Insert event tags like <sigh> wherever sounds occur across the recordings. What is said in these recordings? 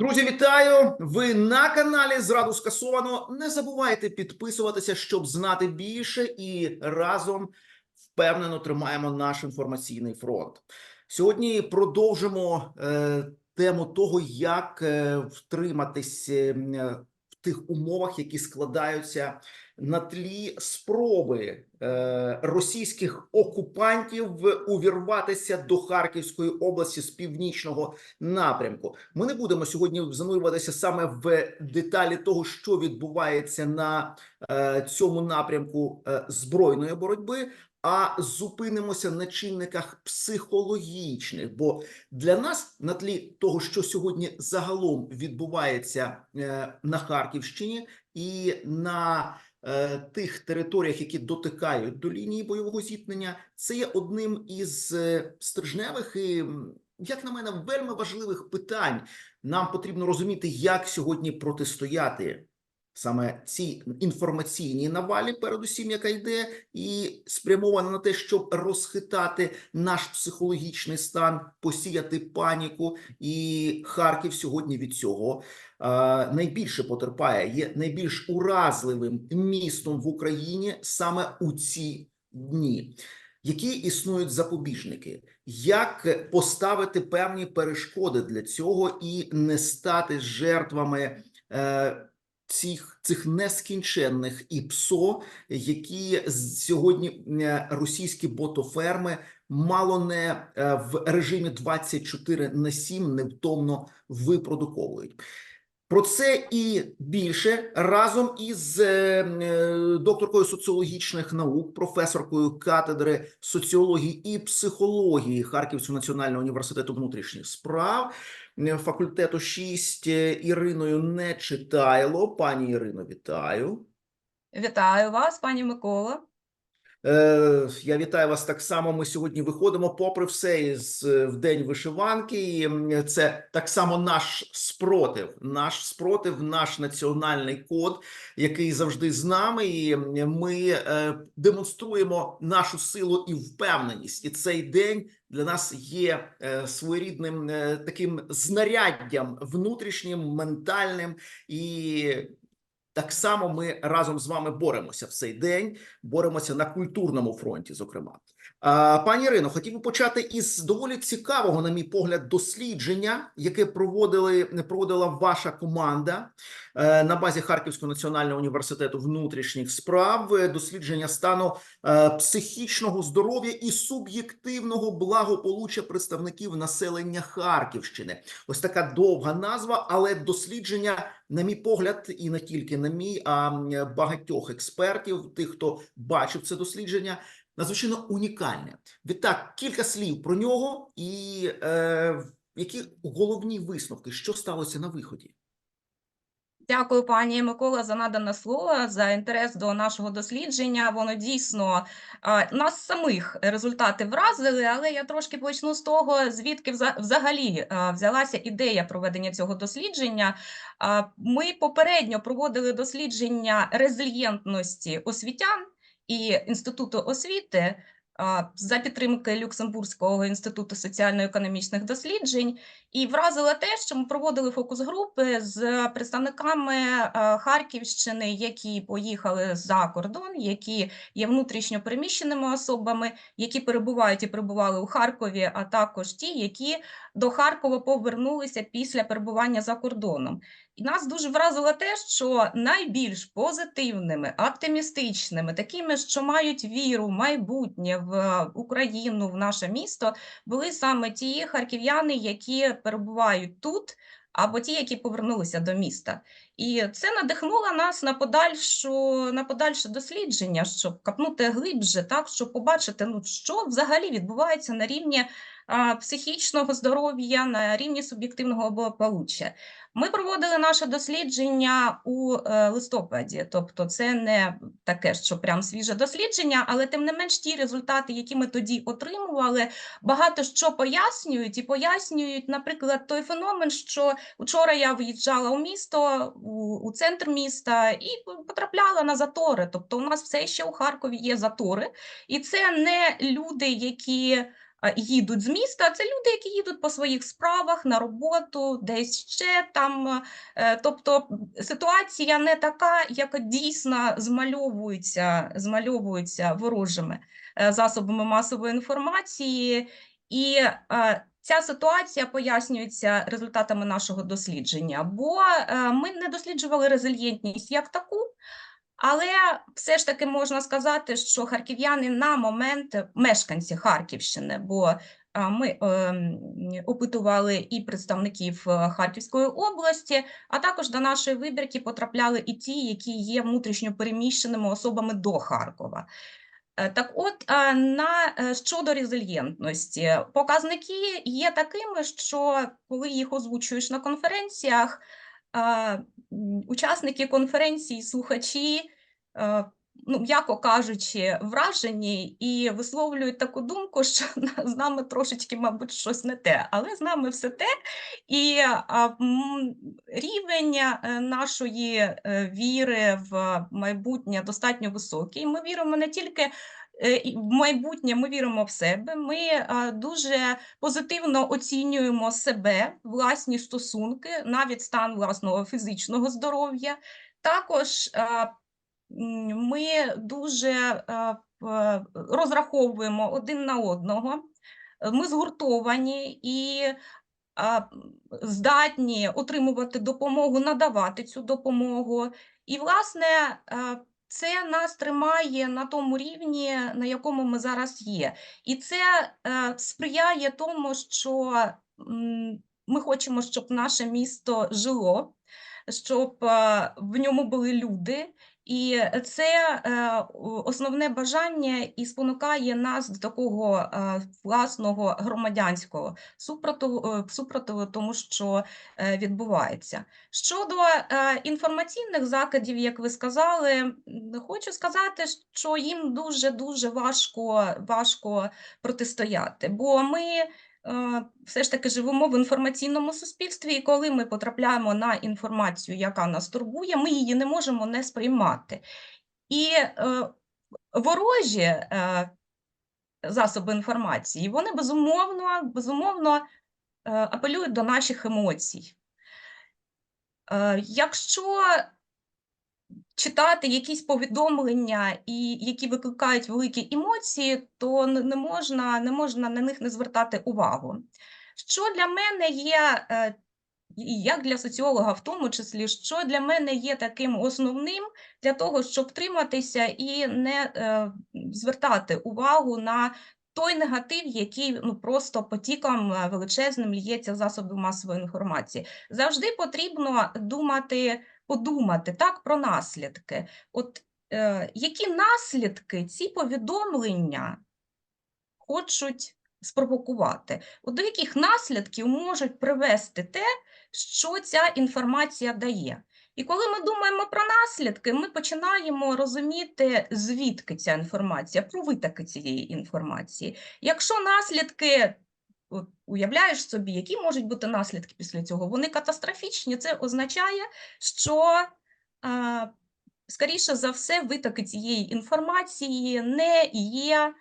Друзі, вітаю! Ви на каналі Зраду скасовано. Не забувайте підписуватися, щоб знати більше, і разом впевнено тримаємо наш інформаційний фронт. Сьогодні продовжимо е, тему того, як е, втриматись е, в тих умовах, які складаються на тлі спроби е, російських окупантів увірватися до Харківської області з північного напрямку. Ми не будемо сьогодні занурюватися саме в деталі того, що відбувається на е, цьому напрямку е, збройної боротьби. А зупинимося на чинниках психологічних, бо для нас на тлі того, що сьогодні загалом відбувається на Харківщині і на тих територіях, які дотикають до лінії бойового зіткнення, це є одним із е, стрижневих і, як на мене, вельми важливих питань. Нам потрібно розуміти, як сьогодні протистояти саме цій інформаційній навалі, передусім, яка йде, і спрямована на те, щоб розхитати наш психологічний стан, посіяти паніку. І Харків сьогодні від цього е, найбільше потерпає, є найбільш уразливим містом в Україні саме у ці дні. Які існують запобіжники, як поставити певні перешкоди для цього і не стати жертвами е, цих, цих нескінченних ІПСО, які сьогодні е, російські ботоферми мало не е, в режимі 24 на 7 невтомно випродуковують. Про це і більше разом із е, докторкою соціологічних наук, професоркою катедри соціології і психології Харківського національного університету внутрішніх справ факультету 6 е, Іриною Нечитайло. Пані Ірино, вітаю. Вітаю вас, пані Микола. Е, я вітаю вас так само. Ми сьогодні виходимо, попри все, із е, в день вишиванки. І це так само наш спротив, наш спротив, наш національний код, який завжди з нами. І ми е, демонструємо нашу силу і впевненість. І цей день для нас є своєрідним таким знаряддям внутрішнім, ментальним і. Так само ми разом з вами боремося в цей день, боремося на культурному фронті. Зокрема, пані Ірино, хотів би почати із доволі цікавого, на мій погляд, дослідження, яке проводили проводила ваша команда е, на базі Харківського національного університету внутрішніх справ. Дослідження стану е, психічного здоров'я і суб'єктивного благополуччя представників населення Харківщини. Ось така довга назва, але дослідження, на мій погляд, і не тільки на мій, а багатьох експертів, тих, хто бачив це дослідження, надзвичайно унікальне. Відтак, кілька слів про нього і е, які головні висновки, що сталося на виході. Дякую, пані Микола, за надане слово, за інтерес до нашого дослідження. Воно дійсно нас самих результати вразили, але я трошки почну з того, звідки вза- взагалі взялася ідея проведення цього дослідження. Ми попередньо проводили дослідження резильєнтності освітян і інституту освіти. За підтримки Люксембурзького інституту соціально-економічних досліджень, і вразило те, що ми проводили фокус-групи з представниками е, Харківщини, які поїхали за кордон, які є внутрішньо переміщеними особами, які перебувають і перебували у Харкові, а також ті, які до Харкова повернулися після перебування за кордоном. І нас дуже вразило те, що найбільш позитивними, оптимістичними, такими, що мають віру, в майбутнє в е, Україну, в наше місто, були саме ті харків'яни, які перебувають тут, або ті, які повернулися до міста. І це надихнуло нас на подальшу на подальше дослідження, щоб капнути глибше, так щоб побачити, ну що взагалі відбувається на рівні психічного здоров'я, на рівні суб'єктивного благополуччя. Ми проводили наше дослідження у е, листопаді, тобто це не таке, що прям свіже дослідження, але тим не менш ті результати, які ми тоді отримували, багато що пояснюють і пояснюють, наприклад, той феномен, що Учора я виїжджала у місто, у, у центр міста і потрапляла на затори. Тобто, у нас все ще у Харкові є затори, і це не люди, які їдуть з міста. Це люди, які їдуть по своїх справах на роботу, десь ще там. е, Тобто ситуація не така, яка дійсно змальовується, змальовується ворожими е, засобами масової інформації. І е, ця ситуація пояснюється результатами нашого дослідження, бо ми не досліджували резильєнтність як таку, але все ж таки можна сказати, що харків'яни на момент мешканці Харківщини, бо ми ем, опитували і представників е, Харківської області, а також до нашої вибірки потрапляли і ті, які є внутрішньо переміщеними особами до Харкова. Е, Так от, е, на е, щодо резильєнтності, показники є такими, що коли їх озвучуєш на конференціях, е, учасники конференції, слухачі, е, ну, м'яко кажучи, вражені і висловлюють таку думку, що <laughs> з нами трошечки, мабуть, щось не те, але з нами все те. І рівень е, нашої е, віри в майбутнє достатньо високий. Ми віримо не тільки в майбутнє, ми віримо в себе. Ми дуже позитивно оцінюємо себе, власні стосунки, навіть стан власного фізичного здоров'я. Також ми дуже розраховуємо один на одного. Е, Ми згуртовані і здатні отримувати допомогу, надавати цю допомогу. І, власне, е, це нас тримає на тому рівні, на якому ми зараз є. І це е, сприяє тому, що м, ми хочемо, щоб наше місто жило, щоб е, в ньому були люди. І це е, основне бажання і спонукає нас до такого е, власного громадянського супротиву, е, супротиву тому, що відбувається. Щодо інформаційних закидів, як ви сказали, хочу сказати, що їм дуже дуже важко, важко протистояти, бо ми. Е, Все ж таки живемо в інформаційному суспільстві, і коли ми потрапляємо на інформацію, яка нас турбує, ми її не можемо не сприймати. І е, ворожі е, засоби інформації, вони безумовно, безумовно апелюють до наших емоцій. Якщо читати якісь повідомлення, і які викликають великі емоції, то не можна, не можна на них не звертати увагу. Що для мене є, е, як для соціолога в тому числі, що для мене є таким основним для того, щоб втриматися і не е, звертати увагу на той негатив, який ну просто потіком е, величезним лється в засоби масової інформації. Завжди потрібно думати, подумати так про наслідки. От е, які наслідки ці повідомлення хочуть спровокувати? От до яких наслідків можуть привести те, що ця інформація дає? І коли ми думаємо про наслідки, ми починаємо розуміти, звідки ця інформація, про витоки цієї інформації. Якщо наслідки, уявляєш собі, які можуть бути наслідки після цього, вони катастрофічні, це означає, що скоріше за все, витоки цієї інформації не є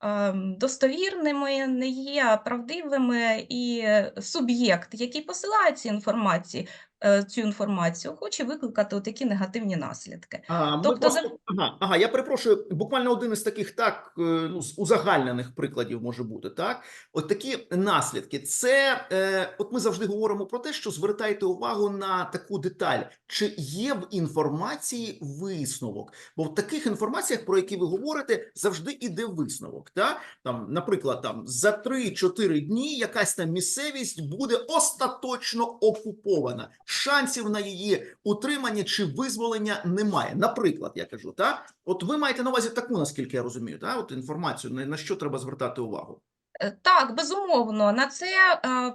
ем, достовірними, не є правдивими, і суб'єкт, який посилає ці інформації, е, цю інформацію, хоче викликати такі негативні наслідки. А, Тобто просто, ага, ага, я перепрошую, буквально один із таких так е, ну, з узагальнених прикладів може бути. Так, от такі наслідки. Це е, от ми завжди говоримо про те, що звертайте увагу на таку деталь, чи є в інформації висновок, бо в таких інформаціях, про які ви говорите, завжди іде висновок. Так? Там, наприклад, там за 3-4 дні якась там місцевість буде остаточно окупована. Шансів на її утримання чи визволення немає. Наприклад, я кажу, так от ви маєте на увазі таку, наскільки я розумію, так? от інформацію на, що треба звертати увагу. Е, Так, безумовно, на це, е,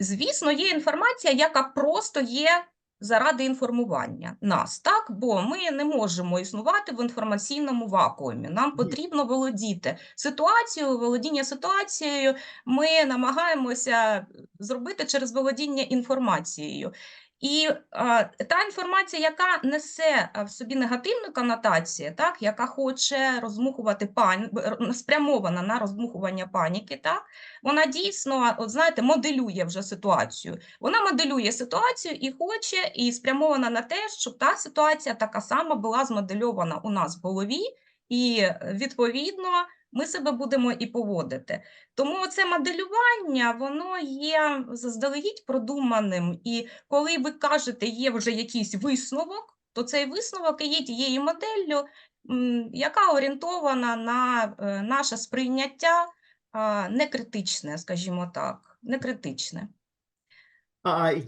звісно, є інформація, яка просто є заради інформування нас, так? Бо ми не можемо існувати в інформаційному вакуумі. Нам потрібно володіти ситуацією, володіння ситуацією ми намагаємося зробити через володіння інформацією. І а, та інформація, яка несе в собі негативну конотацію, так, яка хоче розмухувати пані, спрямована на розмухування паніки, так, вона дійсно, от знаєте, моделює вже ситуацію. Вона моделює ситуацію і хоче, і спрямована на те, щоб та ситуація така сама була змодельована у нас в голові, і е, відповідно ми себе будемо і поводити. Тому це моделювання, воно є заздалегідь продуманим. І коли ви кажете, є вже якийсь висновок, то цей висновок є тією моделлю, яка орієнтована на е, наше сприйняття некритичне, скажімо так, некритичне.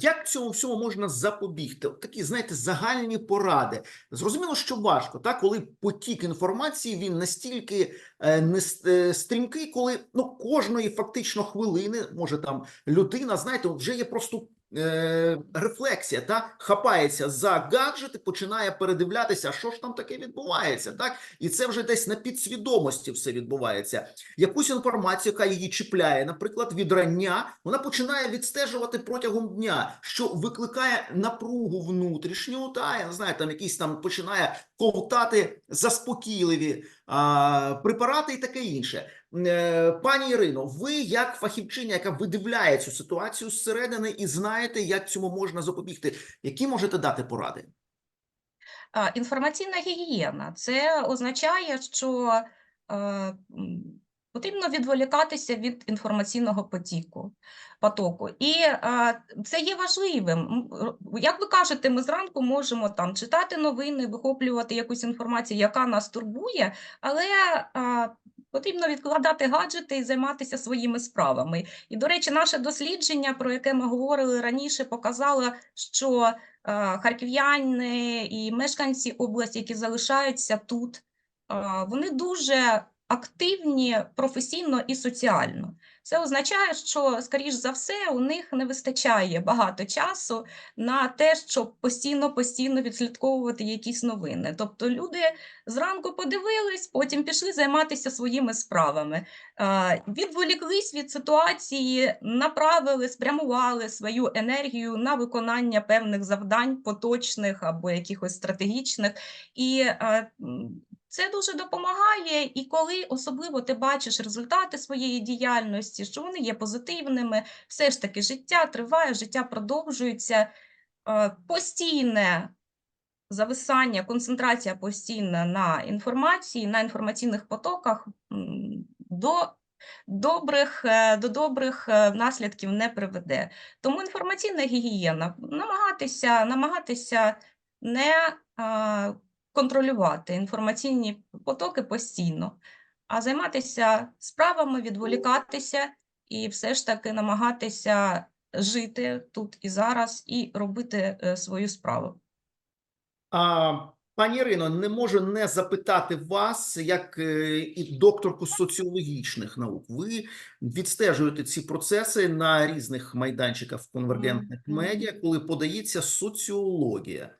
Як цьому всьому можна запобігти? Такі, знаєте, загальні поради. Зрозуміло, що важко, так? коли потік інформації він настільки е, не е, стрімкий, коли ну, кожної фактично хвилини може там людина, знаєте, вже є просто е, рефлексія, та? хапається за гаджет і починає передивлятися, що ж там таке відбувається. Так? І це вже десь на підсвідомості все відбувається якусь інформацію, яка її чіпляє, наприклад, від рання, вона починає відстежувати протягом дня, що викликає напругу внутрішню, та я не знаю, там якісь там починає ковтати заспокійливі а, препарати і таке інше. Е, Пані Ірино, ви як фахівчиня, яка видивляє цю ситуацію зсередини і знаєте, як цьому можна запобігти, які можете дати поради? Інформаційна гігієна це означає, що е, потрібно відволікатися від інформаційного потіку, потоку. І е, це є важливим. Як ви кажете, ми зранку можемо там читати новини, вихоплювати якусь інформацію, яка нас турбує, але е, потрібно відкладати гаджети і займатися своїми справами. І, до речі, наше дослідження, про яке ми говорили раніше, показало, що е, харків'яни і мешканці області, які залишаються тут, е, вони дуже активні професійно і соціально. Це означає, що, скоріш за все, у них не вистачає багато часу на те, щоб постійно постійно відслідковувати якісь новини. Тобто люди зранку подивились, потім пішли займатися своїми справами, відволіклись від ситуації, направили, спрямували свою енергію на виконання певних завдань, поточних або якихось стратегічних. І це дуже допомагає, і коли особливо ти бачиш результати своєї діяльності, що вони є позитивними, все ж таки життя триває, життя продовжується. Е, Постійне зависання, концентрація постійна на інформації, на інформаційних потоках до добрих, е, до добрих е, наслідків не приведе. Тому інформаційна гігієна намагатися, намагатися не контролювати інформаційні потоки постійно, а займатися справами, відволікатися і все ж таки намагатися жити тут і зараз і робити е, свою справу. А, пані Ірино, не можу не запитати вас, як е, і докторку соціологічних наук. Ви відстежуєте ці процеси на різних майданчиках в конвергентних медіа, коли подається соціологія.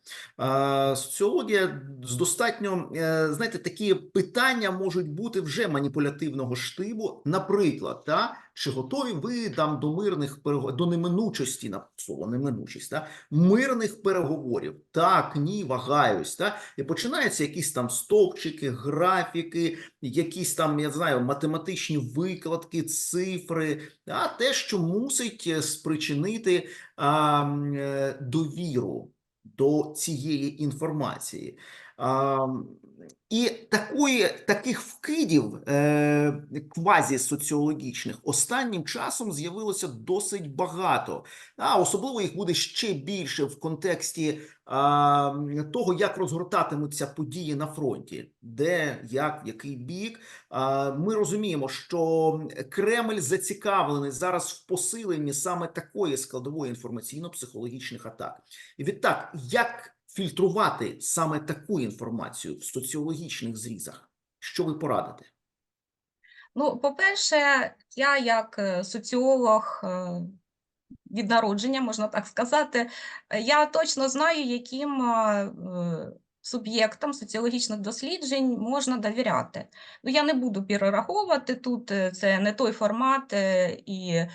Соціологія з достатньо, е, знаєте, такі питання можуть бути вже маніпулятивного штибу. Наприклад, та, чи готові ви там до мирних перего- до неминучості, на слово неминучість, та, мирних переговорів. Так, ні, вагаюсь. Та? І починаються якісь там стовпчики, графіки, якісь там, я знаю, математичні викладки, цифри, а те, що мусить е, спричинити а, е, довіру до цієї інформації. А, і такої, таких вкидів е, квазісоціологічних останнім часом з'явилося досить багато. А особливо їх буде ще більше в контексті м, того, як розгортатимуться події на фронті, де, як, в який бік. А, Ми розуміємо, що Кремль зацікавлений зараз в посиленні саме такої складової інформаційно-психологічних атак. І відтак, як фільтрувати саме таку інформацію в соціологічних зрізах? Що ви порадите? Ну, по-перше, я як е, соціолог е, від народження, можна так сказати, я точно знаю, яким е, суб'єктам соціологічних досліджень можна довіряти. Ну, я не буду перераховувати тут, це не той формат і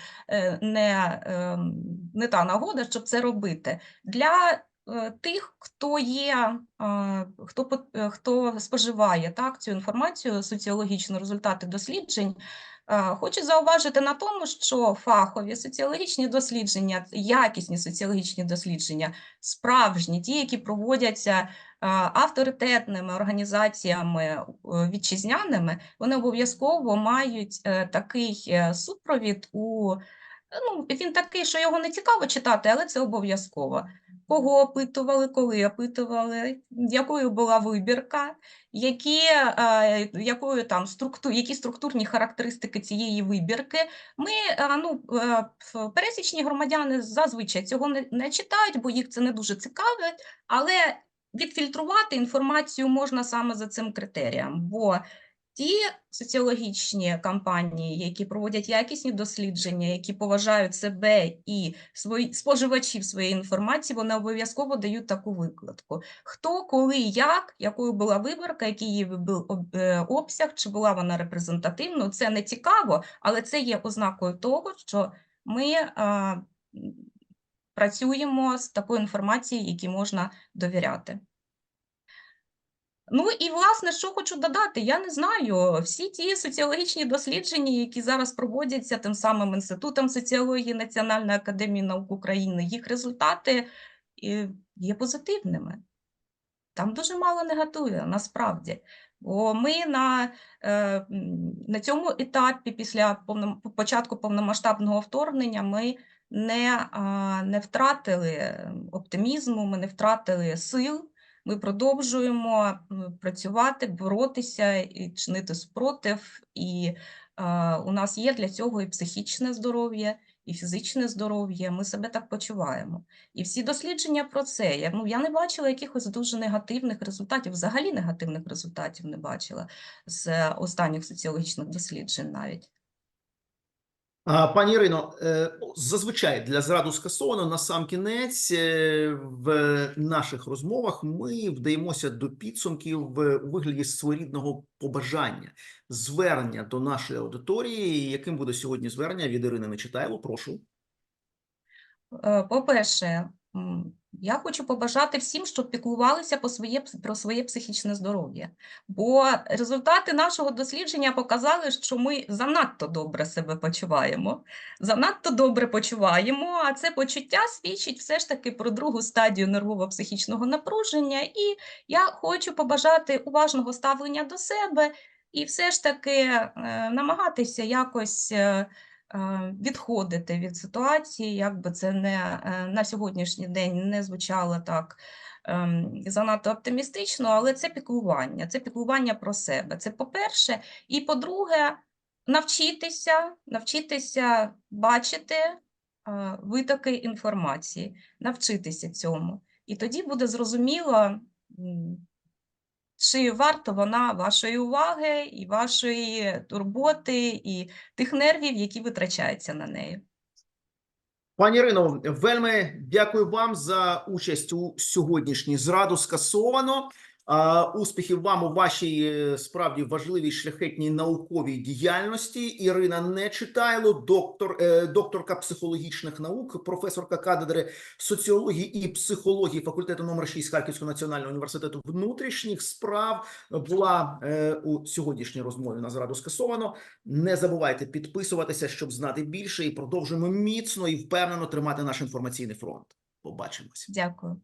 не, ем, не та нагода, щоб це робити. Для тих, хто є, е, хто, е, хто споживає так, цю інформацію, соціологічні результати досліджень, е, хочу зауважити на тому, що фахові соціологічні дослідження, якісні соціологічні дослідження, справжні, ті, які проводяться е, авторитетними організаціями е, вітчизняними, вони обов'язково мають е, такий е, супровід у ну, він такий, що його не цікаво читати, але це обов'язково. Кого опитували, коли опитували, якою була вибірка, які, е, якою там структу, які структурні характеристики цієї вибірки. Ми, е, ну, е, пересічні громадяни зазвичай цього не, не читають, бо їх це не дуже цікавить, але відфільтрувати інформацію можна саме за цим критерієм, бо ті соціологічні кампанії, які проводять якісні дослідження, які поважають себе і свої споживачів своєї інформації, вони обов'язково дають таку викладку. Хто, коли, як, якою була виборка, який її був е, обсяг, чи була вона репрезентативною, це не цікаво, але це є ознакою того, що ми а, працюємо з такою інформацією, якій можна довіряти. Ну і власне, що хочу додати, я не знаю. Всі ті соціологічні дослідження, які зараз проводяться тим самим інститутом соціології Національної академії наук України, їх результати е, є позитивними. Там дуже мало негативу, насправді. Бо ми на, е, на цьому етапі, після повном, початку повномасштабного вторгнення, ми не, не втратили оптимізму, ми не втратили сил. Ми продовжуємо працювати, боротися і чинити спротив. І е, у нас є для цього і психічне здоров'я, і фізичне здоров'я. Ми себе так почуваємо. І всі дослідження про це. Я, ну, я не бачила якихось дуже негативних результатів, взагалі негативних результатів не бачила з е, останніх соціологічних досліджень навіть. Пані Ірино, е, зазвичай для зраду скасовано на сам кінець е, в наших розмовах ми вдаємося до підсумків в- вигляді своєрідного побажання, звернення до нашої аудиторії. Яким буде сьогодні звернення від Ірини Нечитайло? Прошу. Е, По-перше, м, я хочу побажати всім, щоб піклувалися по своє, про своє психічне здоров'я. Бо результати нашого дослідження показали, що ми занадто добре себе почуваємо. Занадто добре почуваємо, а це почуття свідчить все ж таки про другу стадію нервово-психічного напруження. І я хочу побажати уважного ставлення до себе і все ж таки е, намагатися якось. е, відходити від ситуації, як би це не е, на сьогоднішній день не звучало так ем, занадто оптимістично, але це піклування, це піклування про себе. Це по-перше. І по-друге, навчитися, навчитися бачити е, витоки інформації, навчитися цьому. І тоді буде зрозуміло, чи варто вона вашої уваги і вашої турботи, і тих нервів, які витрачаються на неї. Пані Ірино, вельми дякую вам за участь у сьогоднішній зраду скасовано. Успіхів вам у вашій е, справді важливій шляхетній науковій діяльності. Ірина Нечитайло, доктор, е, докторка психологічних наук, професорка кафедри соціології і психології факультету номер 6 Харківського національного університету внутрішніх справ була е, у сьогоднішній розмові на зраду скасовано. Не забувайте підписуватися, щоб знати більше, і продовжуємо міцно і впевнено тримати наш інформаційний фронт. Побачимося. Дякую.